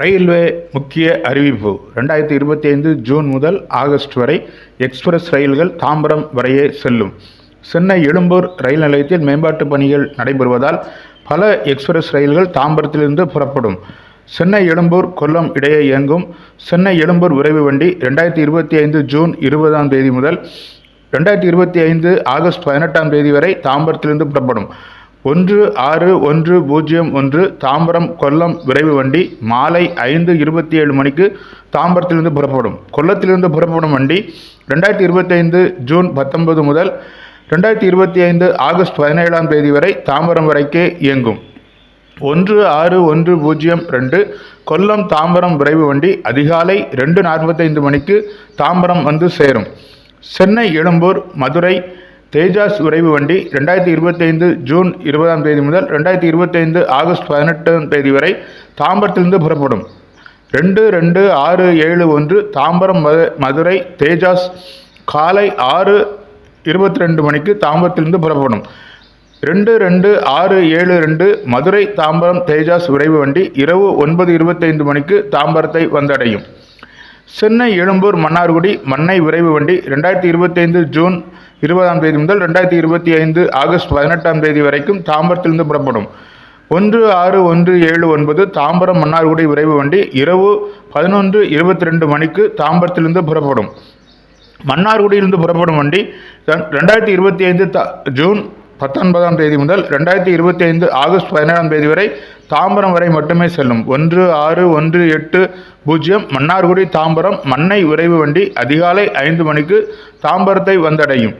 Railway முக்கிய அறிவிப்பு. ரெண்டாயிரத்தி இருபத்தி ஐந்து ஜூன் முதல் ஆகஸ்ட் வரை எக்ஸ்பிரஸ் ரயில்கள் தாம்பரம் வரையே செல்லும். சென்னை எழும்பூர் ரயில் நிலையத்தில் மேம்பாட்டு பணிகள் நடைபெறுவதால் பல எக்ஸ்பிரஸ் ரயில்கள் தாம்பரத்திலிருந்து புறப்படும். சென்னை எழும்பூர் கொல்லம் இடையே இயங்கும். சென்னை எழும்பூர் விரைவு வண்டி ரெண்டாயிரத்தி இருபத்தி ஐந்து ஜூன் இருபதாம் தேதி முதல் ரெண்டாயிரத்தி இருபத்தி ஐந்து ஆகஸ்ட் பதினெட்டாம் தேதி வரை தாம்பரத்திலிருந்து புறப்படும். ஒன்று ஆறு ஒன்று பூஜ்ஜியம் ஒன்று தாம்பரம் கொல்லம் விரைவு வண்டி மாலை ஐந்து இருபத்தி ஏழு மணிக்கு தாம்பரத்திலிருந்து புறப்படும். கொல்லத்திலிருந்து புறப்படும் வண்டி ரெண்டாயிரத்தி இருபத்தைந்து ஜூன் பத்தொன்பது முதல் ரெண்டாயிரத்தி இருபத்தி ஐந்து ஆகஸ்ட் பதினேழாம் தேதி வரை தாம்பரம் வரைக்கே இயங்கும். ஒன்று ஆறு ஒன்று பூஜ்ஜியம் ரெண்டு கொல்லம் தாம்பரம் விரைவு வண்டி அதிகாலை ரெண்டு நாற்பத்தைந்து மணிக்கு தாம்பரம் வந்து சேரும். சென்னை எழும்பூர் மதுரை தேஜாஸ் விரைவு வண்டி ரெண்டாயிரத்தி இருபத்தைந்து ஜூன் இருபதாம் தேதி முதல் ரெண்டாயிரத்தி இருபத்தைந்து ஆகஸ்ட் பதினெட்டாம் தேதி வரை தாம்பரத்திலிருந்து புறப்படும். ரெண்டு ரெண்டு ஆறு ஏழு ஒன்று தாம்பரம் மதுரை தேஜாஸ் காலை ஆறு இருபத்தி ரெண்டு மணிக்கு தாம்பரத்திலிருந்து புறப்படும். ரெண்டு ரெண்டு ஆறு ஏழு ரெண்டு மதுரை தாம்பரம் தேஜாஸ் விரைவு வண்டி இரவு ஒன்பது இருபத்தைந்து மணிக்கு தாம்பரத்தை வந்தடையும். சென்னை எழும்பூர் மன்னார்குடி மன்னை விரைவு வண்டி ரெண்டாயிரத்தி இருபத்தைந்து ஜூன் இருபதாம் தேதி முதல் ரெண்டாயிரத்தி இருபத்தி ஐந்து ஆகஸ்ட் பதினெட்டாம் தேதி வரைக்கும் தாம்பரத்திலிருந்து புறப்படும். ஒன்று ஆறு ஒன்று ஏழு ஒன்பது தாம்பரம் மன்னார்குடி விரைவு வண்டி இரவு பதினொன்று இருபத்தி ரெண்டு மணிக்கு தாம்பரத்திலிருந்து புறப்படும். மன்னார்குடியிலிருந்து புறப்படும் வண்டி ரெண்டாயிரத்தி இருபத்தி ஐந்து த- ஜூன் பத்தொன்பதாம் தேதி முதல் ரெண்டாயிரத்தி இருபத்தி ஐந்து ஆகஸ்ட் பதினேழாம் தேதி வரை தாம்பரம் வரை மட்டுமே செல்லும். ஒன்று ஆறு ஒன்று எட்டு பூஜ்ஜியம் மன்னார்குடி தாம்பரம் மன்னை விரைவு வண்டி அதிகாலை ஐந்து மணிக்கு தாம்பரத்தை வந்தடையும்.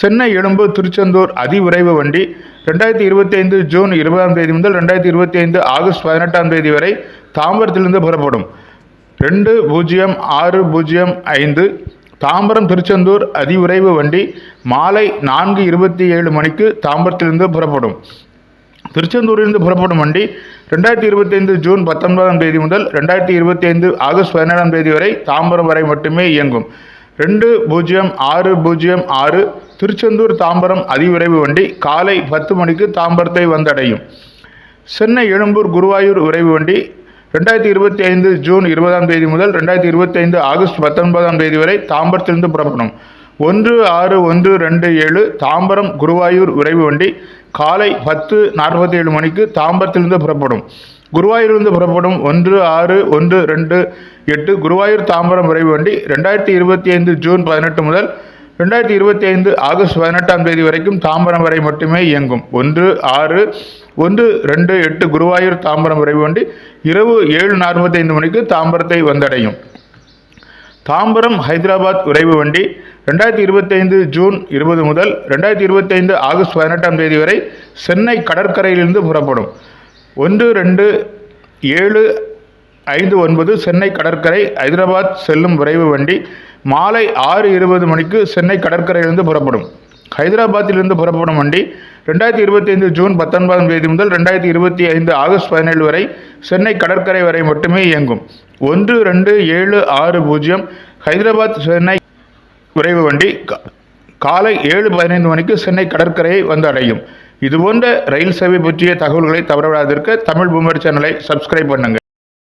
சென்னை எழும்பு திருச்செந்தூர் அதிவிரைவு வண்டி ரெண்டாயிரத்தி இருபத்தி ஐந்து ஜூன் இருபதாம் தேதி முதல் ரெண்டாயிரத்தி இருபத்தி ஐந்து ஆகஸ்ட் பதினெட்டாம் தேதி வரை தாம்பரத்திலிருந்து புறப்படும். ரெண்டு பூஜ்ஜியம் ஆறு பூஜ்ஜியம் ஐந்து தாம்பரம் திருச்செந்தூர் அதிவிரைவு வண்டி மாலை நான்கு இருபத்தி ஏழு மணிக்கு தாம்பரத்திலிருந்து புறப்படும். திருச்செந்தூரிலிருந்து புறப்படும் வண்டி ரெண்டாயிரத்தி இருபத்தைந்து ஜூன் பத்தொன்பதாம் தேதி முதல் ரெண்டாயிரத்தி இருபத்தி ஐந்து ஆகஸ்ட் பதினேழாம் தேதி வரை தாம்பரம் வரை மட்டுமே இயங்கும். ரெண்டு பூஜ்ஜியம் ஆறு பூஜ்ஜியம் ஆறு திருச்செந்தூர் தாம்பரம் அதிவிரைவு வண்டி காலை பத்து மணிக்கு தாம்பரத்தை வந்தடையும். சென்னை எழும்பூர் குருவாயூர் விரைவு வண்டி ரெண்டாயிரத்தி இருபத்தி ஐந்து ஜூன் இருபதாம் தேதி முதல் ரெண்டாயிரத்தி இருபத்தி ஐந்து ஆகஸ்ட் பத்தொன்பதாம் தேதி வரை தாம்பரத்திலிருந்து புறப்படும். ஒன்று ஆறு ஒன்று ரெண்டு ஏழு தாம்பரம் குருவாயூர் விரைவு வண்டி. காலை பத்து நாற்பத்தி ஏழு மணிக்கு தாம்பரத்திலிருந்து புறப்படும். குருவாயூரிலிருந்து புறப்படும். ஒன்று ஆறு ஒன்று ரெண்டு எட்டு குருவாயூர் தாம்பரம் விரைவு வண்டி. ரெண்டாயிரத்தி இருபத்தி ஐந்து ஜூன் பதினெட்டு முதல் ரெண்டாயிரத்தி இருபத்தி ஐந்து ஆகஸ்ட் பதினெட்டாம் தேதி வரைக்கும் தாம்பரம் வரை மட்டுமே இயங்கும். ஒன்று ஆறு ஒன்று ரெண்டு எட்டு குருவாயூர் தாம்பரம் விரைவு வண்டி இரவு ஏழு நாற்பத்தைந்து மணிக்கு தாம்பரத்தை வந்தடையும். தாம்பரம் ஹைதராபாத் விரைவு வண்டி ரெண்டாயிரத்தி இருபத்தைந்து ஜூன் இருபது முதல் ரெண்டாயிரத்தி இருபத்தைந்து ஆகஸ்ட் பதினெட்டாம் தேதி வரை சென்னை கடற்கரையிலிருந்து புறப்படும். ஒன்று ரெண்டு ஏழு ஐந்து ஒன்பது சென்னை கடற்கரை ஹைதராபாத் செல்லும் விரைவு வண்டி மாலை ஆறு இருபது மணிக்கு சென்னை கடற்கரையிலிருந்து புறப்படும். ஹைதராபாத்திலிருந்து புறப்படும் வண்டி ரெண்டாயிரத்தி இருபத்தி ஐந்து ஜூன் பத்தொன்பதாம் தேதி முதல் ரெண்டாயிரத்தி இருபத்தி ஐந்து ஆகஸ்ட் பதினேழு வரை சென்னை கடற்கரை வரை மட்டுமே இயங்கும். ஒன்று ரெண்டு ஏழு ஆறு பூஜ்ஜியம் ஹைதராபாத் சென்னை விரைவு வண்டி காலை ஏழு பதினைந்து மணிக்கு சென்னை கடற்கரையை வந்து அடையும். இதுபோன்ற ரயில் சேவை பற்றிய தகவல்களை தவறவிடாதிருக்க தமிழ் பூமர் சேனலை சப்ஸ்கிரைப் பண்ணுங்கள்